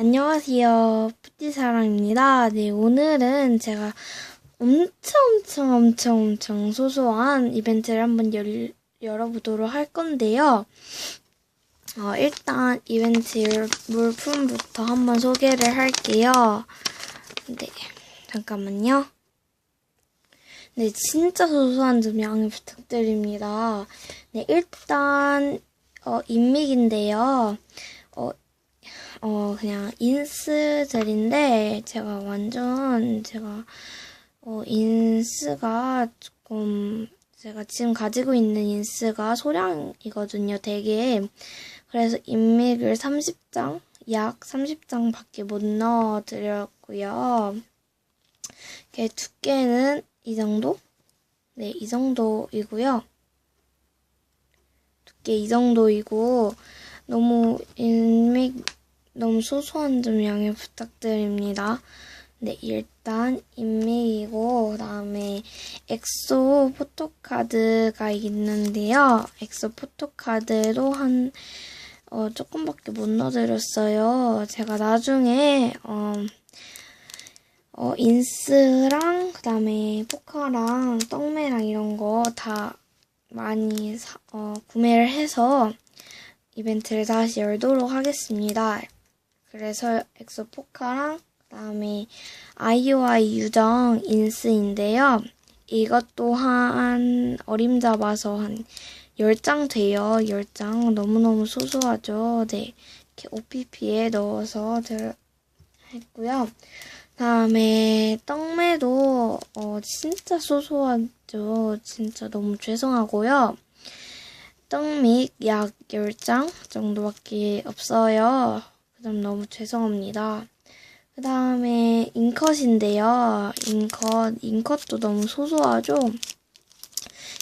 안녕하세요. 푸티사랑입니다. 네, 오늘은 제가 엄청 엄청 엄청 엄청 소소한 이벤트를 한번 열, 열어보도록 할 건데요. 어, 일단 이벤트 물품부터 한번 소개를 할게요. 네, 잠깐만요. 네, 진짜 소소한 점 양해 부탁드립니다. 네, 일단, 어, 인믹인데요. 그냥 인스들인데, 제가 완전, 제가, 어, 인스가 조금, 제가 지금 가지고 있는 인스가 소량이거든요, 되게. 그래서 인믹을 30장, 약 30장 밖에 못 넣어드렸고요. 이렇게 두께는 이 정도? 네, 이 정도이고요. 두께 이 정도이고, 너무 인믹, 너무 소소한 점 양해 부탁드립니다. 네, 일단 인맥이고 그다음에 엑소 포토카드가 있는데요. 엑소 포토카드도 한 어, 조금밖에 못 넣어드렸어요. 제가 나중에 어, 어, 인스랑 그다음에 포카랑 떡매랑 이런 거 다 많이 사, 어, 구매를 해서 이벤트를 다시 열도록 하겠습니다. 그래서 엑소 포카랑 그다음에 아이오아이 유정 인스인데요. 이것 또한 어림잡아서 한 10장 돼요. 10장. 너무너무 소소하죠. 네. 이렇게 OPP에 넣어서 들 했고요. 다음에 떡매도 어, 진짜 소소하죠. 진짜 너무 죄송하고요. 떡믹 약 10장 정도밖에 없어요. 그 점 너무 죄송합니다. 그 다음에 인컷인데요. 인컷, 인컷도 너무 소소하죠?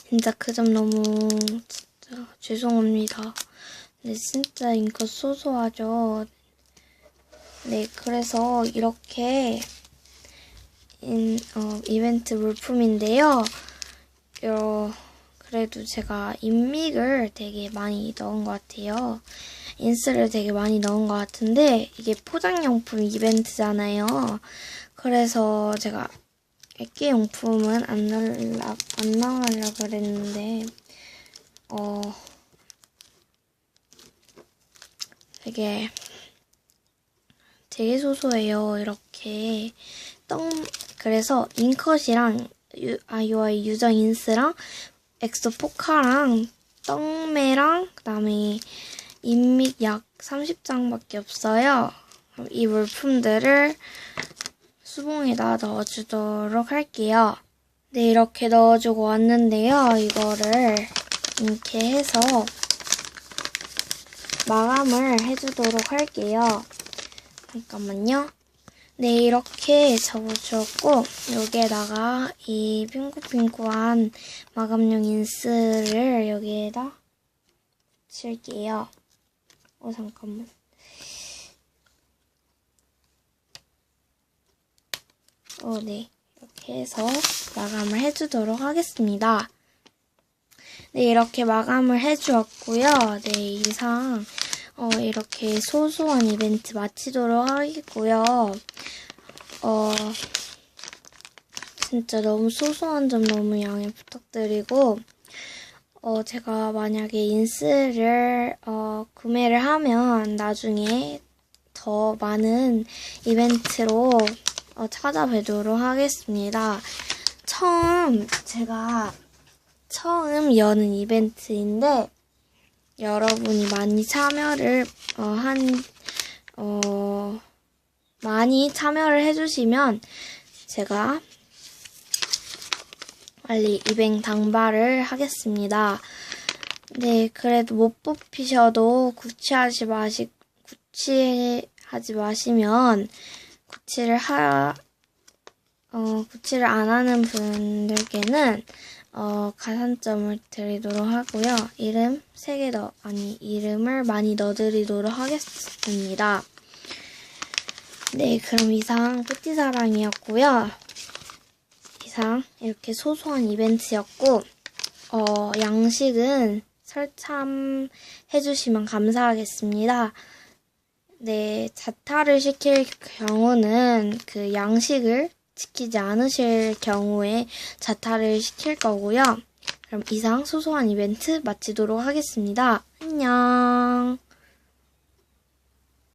진짜 그 점 너무 진짜 죄송합니다. 네, 진짜 인컷 소소하죠? 네, 그래서 이렇게 인, 어, 이벤트 물품인데요. 어, 그래도 제가 인믹을 되게 많이 넣은 것 같아요. 인스를 되게 많이 넣은 것 같은데 이게 포장용품 이벤트잖아요. 그래서 제가 액기용품은 안 넣으려 안 넣으려 그랬는데 어 되게 되게 소소해요. 이렇게 떡 그래서 인컷이랑 유, 아이오아이 유정 인스랑 엑소 포카랑 떡매랑 그다음에 인믹 약 30장밖에 없어요. 이 물품들을 수봉에다 넣어주도록 할게요. 네, 이렇게 넣어주고 왔는데요. 이거를 이렇게 해서 마감을 해주도록 할게요. 잠깐만요. 네, 이렇게 접어주었고, 여기에다가 이 핑크핑크한 마감용 인스를 여기에다 칠게요. 어, 잠깐만. 어, 네. 이렇게 해서 마감을 해주도록 하겠습니다. 네, 이렇게 마감을 해주었고요. 네, 이상 어, 이렇게 소소한 이벤트 마치도록 하겠고요. 어, 진짜 너무 소소한 점 너무 양해 부탁드리고, 어, 제가 만약에 인스를, 어, 구매를 하면 나중에 더 많은 이벤트로 어, 찾아뵈도록 하겠습니다. 처음, 제가 처음 여는 이벤트인데, 여러분이 많이 참여를, 어, 한, 어, 많이 참여를 해주시면 제가 빨리 이벤 당발을 하겠습니다. 네, 그래도 못 뽑히셔도 구치하지 마시, 구치하지 마시면 구치를 하, 어, 구치를 안 하는 분들께는 어, 가산점을 드리도록 하고요. 이름 3개 더, 아니, 이름을 많이 넣어드리도록 하겠습니다. 네, 그럼 이상 뿌띠사랑이었고요. 이상 이렇게 소소한 이벤트였고, 어, 양식은 설참해주시면 감사하겠습니다. 네, 자타를 시킬 경우는 그 양식을 지키지 않으실 경우에 자타를 시킬 거고요. 그럼 이상 소소한 이벤트 마치도록 하겠습니다. 안녕.